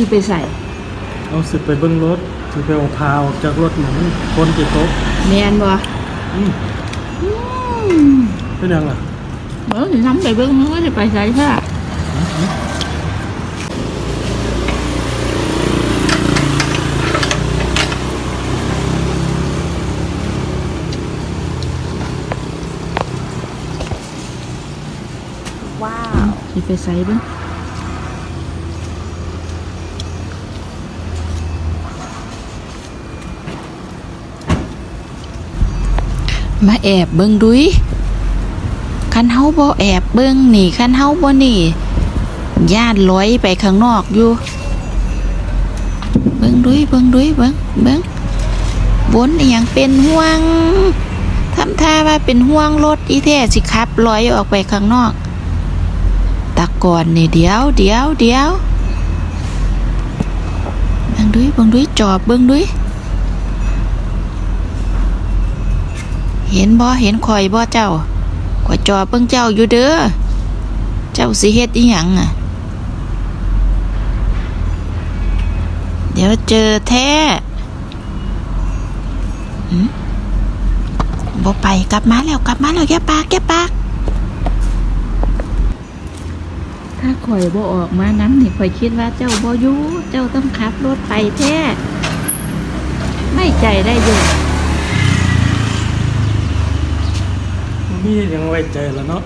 สิไปใส่เอาสิไปเบิ่งรถสิไปเอาพาออกจากรถหนังคนติดตกแม่นบ่อืมอืมเป็นยังล่ะเบิ่งสิทำไปเบิ่งมันก็สิไปใส่ค่ะว้าวสิไปใส่เบิ่ง มาแอบเบิ่งดุยคันเฮาบ่แอบเบิ่งนี่คันเฮาบ่นี่ญาติลอยไปข้างนอกอยู่ เบิ่งดุยเบิ่งดุยเบิ่งเบิ่งบนอหยังเป็นห่วงทำท่าว่าเป็นห่วงรถอีแท้สิขับลอยออกไปข้างนอกตะก่อนนี่เดียวเดียวเดียวเบิ่งดุยเบิ่งดุยจอบเบิ่งดุย เห็นบ่เห็นข่อยบ่เจ้าข่อยจอเบิ่งเจ้าอยู่เด้อ เจ้าสิเฮ็ดอีหยังอะ เดี๋ยวเจอแท้บ่ไปกลับมาแล้วกลับมาแล้วแกปากแกปาก ถ้าข่อยบ่ออกมานั้นนี่ข่อยคิดว่าเจ้าบ่อยู่เจ้าต้องขับรถไปแท้ ไม่ใจได้อยู่ มียังไว้ใจแล้วเนาะ